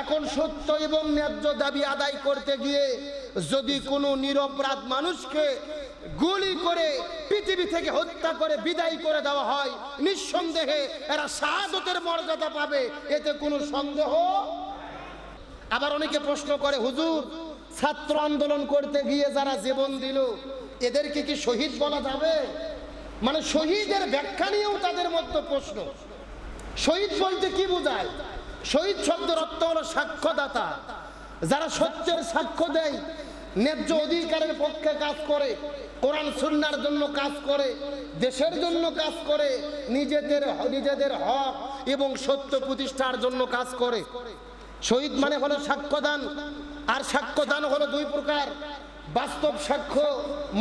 এখন সত্য এবং ন্যায্য দাবি আদায় করতে গিয়ে যদি কোনো নিরপরাধ মানুষকে গুলি করে পৃথিবী থেকে হত্যা করে বিদায় করে দেওয়া হয়, নিঃসন্দেহে এরা শাহাদতের মর্যাদা পাবে। এতে কোনো সন্দেহ? আবার অনেকে প্রশ্ন করে, হুজুর, ছাত্র আন্দোলন করতে গিয়ে যারা জীবন দিল, এদেরকে কি শহীদ বলা যাবে? মানে শহীদের ব্যাখ্যা নিয়েও তাদের মধ্যে প্রশ্ন। শহীদ বলতে কি বোঝায়? শহীদ শব্দের অর্থ হলো সাক্ষ্যদাতা। যারা সত্যের সাক্ষ্য দেয়, ন্যায্য অধিকারের পক্ষে কাজ করে, কোরআন সুন্নার জন্য কাজ করে, দেশের জন্য কাজ করে, নিজেদের নিজেদের হক এবং সত্য প্রতিষ্ঠার জন্য কাজ করে। শহীদ মানে হলো সাক্ষ্যদান, আর সাক্ষ্যদান হলো দুই প্রকার। বাস্তব সাক্ষ্য,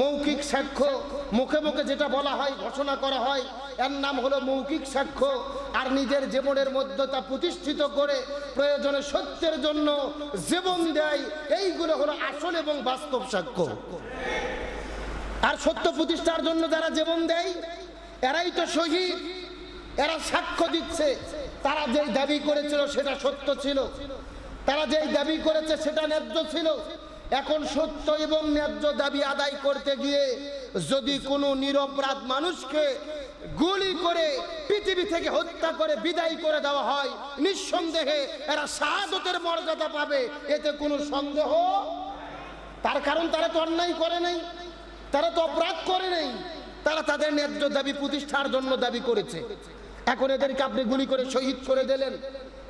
মৌখিক সাক্ষ্য, মুখে মুখে যেটা বলা হয়, ঘোষণা করা হয়, এর নাম হলো মৌখিক সাক্ষ্য। আর নিজের জীবনের মধ্যে তা প্রতিষ্ঠিত করে প্রয়োজনে সত্যের জন্য জীবন দেয়, এইগুলো হলো আসল এবং বাস্তব সাক্ষ্য। আর সত্য প্রতিষ্ঠার জন্য যারা জীবন দেয়, এরাই তো শহীদ, এরা সাক্ষ্য দিচ্ছে। তারা যেই দাবি করেছিল সেটা সত্য ছিল, তারা যেই দাবি করেছে সেটা ন্যায্য ছিল। এখন সত্য এবং ন্যায্য দাবি আদায় করতে গিয়ে যদি কোনো নিরপরাধ মানুষকে গুলি করে পৃথিবী থেকে হত্যা করে বিদায় করে দেওয়া হয়, নিঃসন্দেহে এরা শাহাদতের মর্যাদা পাবে। এতে কোনো সন্দেহ? তার কারণ তারা তো অন্যায় করে নাই, তারা তো অপরাধ করে নাই। তারা তাদের ন্যায্য দাবি প্রতিষ্ঠার জন্য দাবি করেছে। এখন এদেরকে আপনি গুলি করে শহীদ করে দিলেন।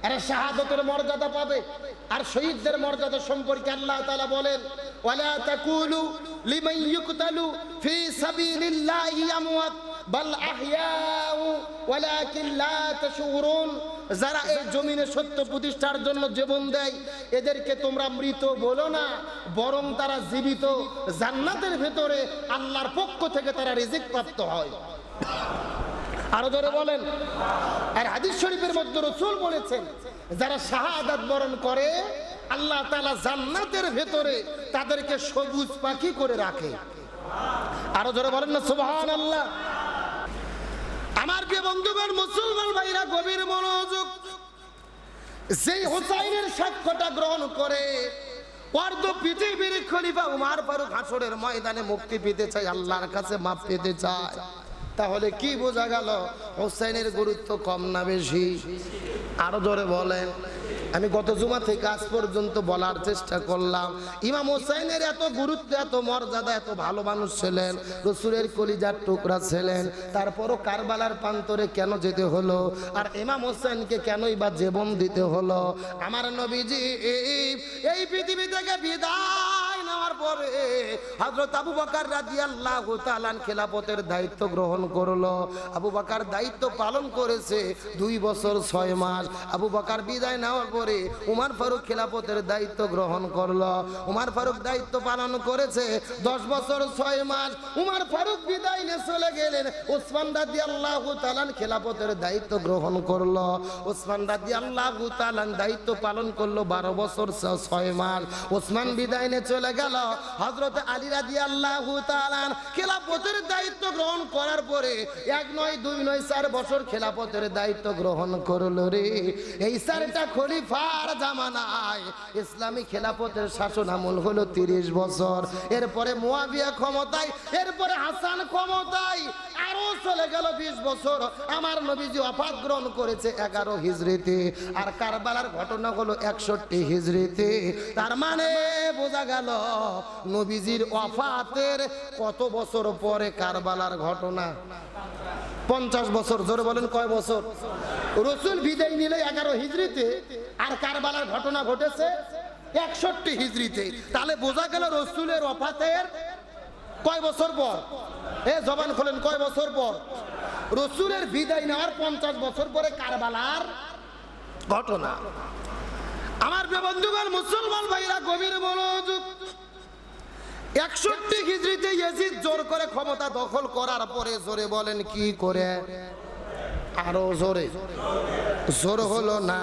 এরা শাহাদতের মর্যাদা পাবে। আর শহীদদের মর্যাদা সম্পর্কে আল্লাহ তাআলা বলেন, ওয়ালা তাকুলু লিমান ইউকতালু ফি সাবিলিল্লাহি আমওয়াত, বাল আহইয়াউ ওয়ালাকিন লা তাশউরুন। যারা এই জমিনে সত্য প্রতিষ্ঠার জন্য জীবন দেয়, এদেরকে তোমরা মৃত বলো না, বরং তারা জীবিত জান্নাতের ভেতরে আল্লাহর পক্ষ থেকে তারা রিজিক প্রাপ্ত হয়। আরও ধরে বলেন। আর হাদিস শরীফের মধ্যে রসুল বলেছেন, যারা শাহাদাত বরণ করে, আল্লাহ তালা জান্নাতের ভেতরে তাদেরকে সবুজ পাখি করে রাখে। আরও ধরে বলেন না সুবহান আল্লাহ আমার প্রিয় বন্ধুগণ, মুসলমান ভাইরা, গভীর মনোযোগ। যেই হোসাইনের সাক্ষ্যটা গ্রহণ করে, অর্ধ পৃথিবীর খলিফা উমার ফারুক হাসরের ময়দানে মুক্তি পেতে চায়, আল্লাহর কাছে মাপ পেতে চায়। তাহলে কি বোঝা গেল? হোসাইনের গুরুত্ব কম না বেশি? আরও জোরে বলেন। আমি গত জুমা থেকে আজ পর্যন্ত বলার চেষ্টা করলাম। ইমাম হোসাইনের এত গুরুত্ব, এত মর্যাদা, এত ভালো মানুষ ছিলেন, রসুলের কলিজার টুকরা ছিলেন, তারপরও কারবালার প্রান্তরে কেন যেতে হলো? আর ইমাম হোসেনকে কেনই বা জীবন দিতে হলো? আমার নবীজি, এই পৃথিবী থেকে বিদায় পরে হযরত আবু বকর রাদিয়াল্লাহু তাআলা খেলাফতের দায়িত্ব গ্রহণ করল। আবু বকর দায়িত্ব পালন করেছে দুই বছর ছয় মাস। আবু বকর বিদায় নেওয়ার পরে উমার ফারুক খেলাফতের দায়িত্ব গ্রহণ করল। উমার ফারুক দায়িত্ব পালন করেছে দশ বছর ছয় মাস। উমার ফারুক বিদায় নিয়ে চলে গেলেন। ওসমান রাদিয়াল্লাহু তাআলা খেলাফতের দায়িত্ব গ্রহণ করল। ওসমান রাদিয়াল্লাহু তাআলা দায়িত্ব পালন করল বারো বছর ছয় মাস। ওসমান বিদায় নিয়ে চলে গেল। হজরত আলী রাজি আল্লাহ খেলাপথের দায়িত্ব গ্রহণ করার পরে এক নয়, দুই নয়, চার বছর খেলাপথের দায়িত্ব গ্রহণ করল রে। এই চারটা খলিফার জামানায় ইসলামী খেলাপথের শাসন আমল হলো তিরিশ বছর। এরপরে মোয়াবিয়া ক্ষমতায়, এরপরে হাসান ক্ষমতায় আরও চলে গেল বিশ বছর। আমার নবীজি অফাত গ্রহণ করেছে এগারো হিজড়িতে। আর কারবালার ঘটনা হলো একষট্টি হিজড়িতে। তার মানে বোঝা গেল নবীজির অফাতের কত বছর পরে কারবালার ঘটনা? পঞ্চাশ বছর, জোরে বলেন কয় বছর? রসুল বিদায় নিলে এগারো হিজড়িতে, আর কারবালার ঘটনা ঘটেছে একষট্টি হিজড়িতে। তাহলে বোঝা গেল রসুলের অফাতের কয় বছর পর? এ জবান খোলেন কয় বছর পর? রসুলের বিদায় নেওয়ার পঞ্চাশ বছর পরে কারবালার ঘটনা। আমার বন্ধুগণ, মুসলমান ভাইরা, গভীর মনোযোগ। একষট্টি হিজড়িতে ইয়েজিদ জোর করে ক্ষমতা দখল করার পরে জোরে বলেন, কি করে? আরও জোরে। জোর হলো না।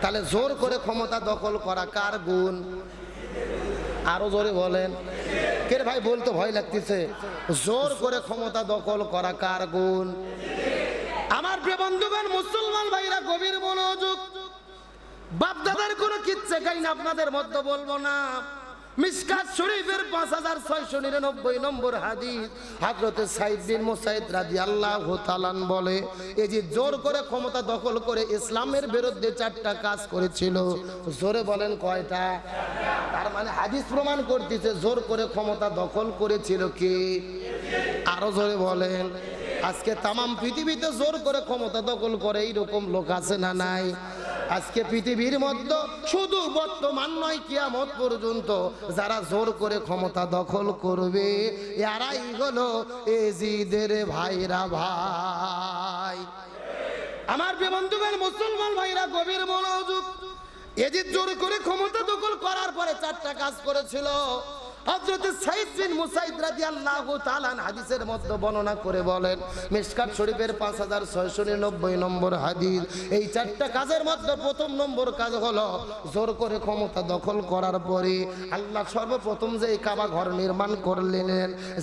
তাহলে জোর করে ক্ষমতা দখল করা কার গুণ? আরও জোরে বলেন কে ভাই বলতে ভয় লাগতেছে? জোর করে ক্ষমতা দখল করা কার গুণ? আমার প্রিয় বন্ধুগণ, মুসলমান ভাইরা, গভীর মনোযোগ। বাপদাদার কোনো কিচ্ছে কাহিনী আপনাদের মধ্যে বলব না। পাঁচ হাজার নম্বর বলে, এই যে জোর করে ক্ষমতা দখল করে ইসলামের বিরুদ্ধে চারটা কাজ করেছিল, জোরে বলেন কয়টা? তার মানে হাদিস প্রমাণ জোর করে ক্ষমতা দখল করেছিল কি? আরও জোরে বলেন। আজকে তামাম পৃথিবীতে জোর করে ক্ষমতা দখল করে এইরকম লোক আছে না নাই? আজকে পৃথিবীর মধ্যে শুধু বর্তমান নয়, কিয়ামত পর্যন্ত যারা জোর করে ক্ষমতা দখল করবে, এরাই হলো এজিদের ভাইরা ভাই। আমার বন্ধুগণ, মুসলমান ভাইরা, গভীর মনোযোগ। এজিদ জোর করে ক্ষমতা দখল করার পরে চারটা কাজ করেছিল। হাদিসের বর্ণনা করে বলেন শরীফের 5699 নম্বর হাদিস। এই কাজের প্রথম নম্বর কাজ হলো, জোর করে ক্ষমতা দখল করার সর্বপ্রথম যে কাবা ঘর নির্মাণ করলেন,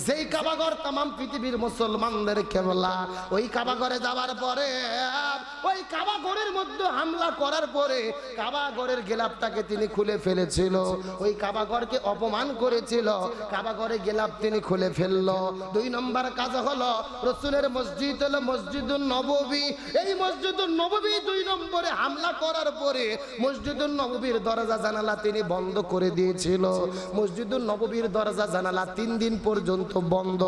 যেই কাবা ঘর পৃথিবীর মুসলমানদের কেবলা, ওই কাবা ঘরে যাওয়ার পরে ওই কাবা ঘরের মধ্যে হামলা করার পরে কাবা ঘরের গেলাপটাকে তিনি খুলে ফেলেছিল। ওই কাবা ঘরকে অপমান করেছিল। কাবা ঘরে গেলাপ তিনি খুলে ফেলল। দুই নম্বর কাজ হলো, রসুলের মসজিদ হলো মসজিদুল নববী। এই মসজিদুল নববী দুই নম্বরে হামলা করার পরে মসজিদুল নববীর দরজা জানালা তিনি বন্ধ করে দিয়েছিল। মসজিদুল নববীর দরজা জানালা তিন দিন পর্যন্ত বন্ধ।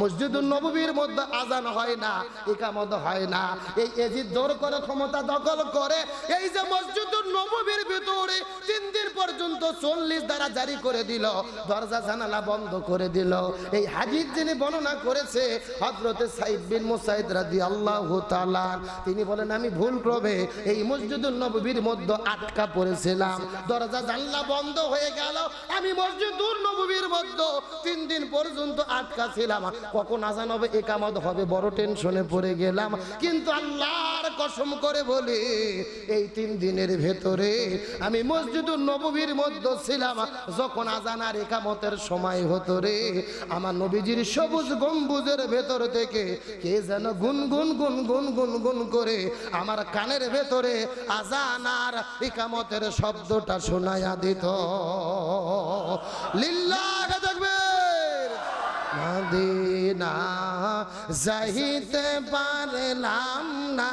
মসজিদুল নববীর মধ্যে আজান হয় না, একামত হয় না। এই এজিদ জোর করে, ক্ষমতা দখল করে, এই যে মসজিদুল নববীর ভিতরে তিন দিন পর্যন্ত চল্লিশ দ্বারা জারি করে দিল, দরজা জানালা বন্ধ করে দিল। এই হাজির যিনি বর্ণনা করেছে হজরতে সাইদ বিন মুসাইদ রাদি আল্লাহ তিনি বলেন, আমি ভুল ক্রমে এই মসজিদুল নবীর মধ্যে আটকা পড়েছিলাম। দরজা জানলা বন্ধ হয়ে গেল, আমি মসজিদুল নববীর মধ্যে তিন দিন পর্যন্ত আটকা ছিলাম। কখন আজান হবে, একামত হবে, বড় টেনশনে পড়ে গেলাম। কিন্তু আল্লাহর কসম করে বলি, এই তিন দিনের ভেতরে আমি মসজিদুল নববীর মধ্যে ছিলাম, যখন আজান আর একামতের সময় হতো রে, আমার নবীজির সবুজ গম্বুজের ভেতর থেকে কে যেন গুন গুন গুন গুন গুন গুন করে আমার কানের ভেতরে আজানার একামতের শব্দটা শোনায়া দিত। লিল্লাহ দেখবে মদিনা যাইতে পারলাম না।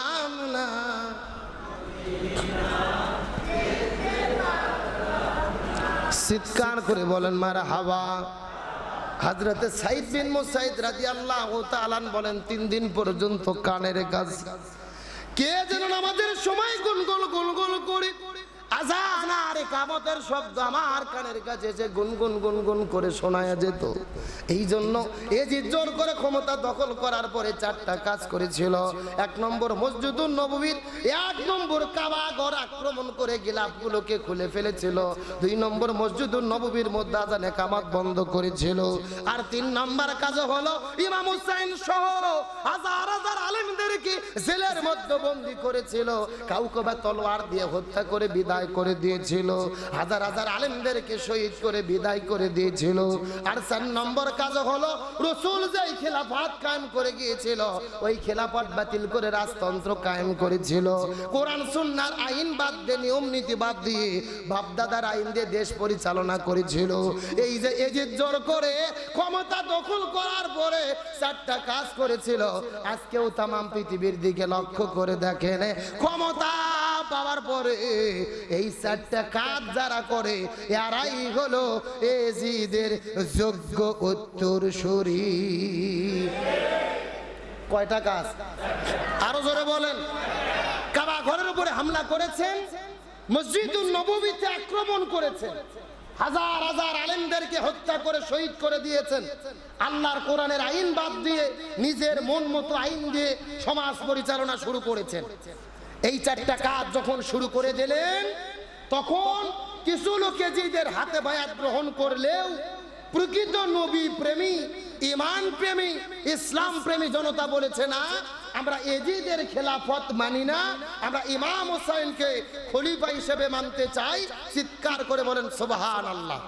চিৎকার করে বলেন মারা হাওয়া হাজরতে সাইদ বিন মুসাইদ রাজি আল্লাহ তালান বলেন, তিন দিন পর্যন্ত কানের কাজ। কে যেন আমাদের সময় গুন গুল গুল গুল করে আর কানের কাছে গুনগুন গুনগুন করে যেত। এই জন্য করে ক্ষমতা দখল করার পরে কাজ করেছিল। এক নম্বর এক নম্বর আক্রমণ করে খুলে ফেলেছিল। দুই নম্বর মসজিদুল নববীর মধ্যে আজানে কামাত বন্ধ করেছিল। আর তিন নম্বর কাজ হলো ইমাম হুসাইন সহ হাজার হাজার আলেমদেরকে জেলের মধ্যে বন্দি করেছিল। কাউকে বা তলোয়ার দিয়ে হত্যা করে বিদায় করে দিয়েছিল। হাজার হাজার আলেমদেরকে শহীদ করে বিদায় করে দিয়েছিল। আর চার নম্বর কাজ হলো, রসুল যেই খেলাফত কায়েম করে গিয়েছিল, ওই খেলাফত বাতিল করে রাজতন্ত্র কায়েম করেছিল। কোরআন, সুন্নার আইন বাদ দিয়ে, নিয়ম নীতি বাদ দিয়ে বাপদাদার আইন দিয়ে দেশ পরিচালনা করেছিল। এই যে এজিদ জোর করে ক্ষমতা দখল করার পরে চারটা কাজ করেছিল। আজকেও তামাম পৃথিবীর দিকে লক্ষ্য করে দেখেন, ক্ষমতা পাওয়ার পরে এই চারটা কাজ যারা করে, এরাই হলো এজিদের যোগ্য উত্তর কয়টা কাজ? আরও জোরে বলেন। কাবা ঘরের উপরে হামলা করেছেন মসজিদুল নববীতে আক্রমণ করেছেন, হাজার হাজার আলেমদেরকে হত্যা করে শহীদ করে দিয়েছেন। আল্লাহর কোরআনের আইন বাদ দিয়ে নিজের মন মতো আইন দিয়ে সমাজ পরিচালনা শুরু করেছেন। এই চারটা কাজ যখন শুরু করে দিলেন, তখন কিছু লোকে যেদের হাতে বায়াত গ্রহণ করলেও প্রকৃত নবী প্রেমী ইমান প্রেমী, ইসলাম প্রেমী জনতা বলেছে না, আমরা এজিদের খেলাফত মানি না, আমরা ইমাম হোসাইনকে খলিফা হিসেবে মানতে চাই, চিৎকার করে বলেন সুবহান আল্লাহ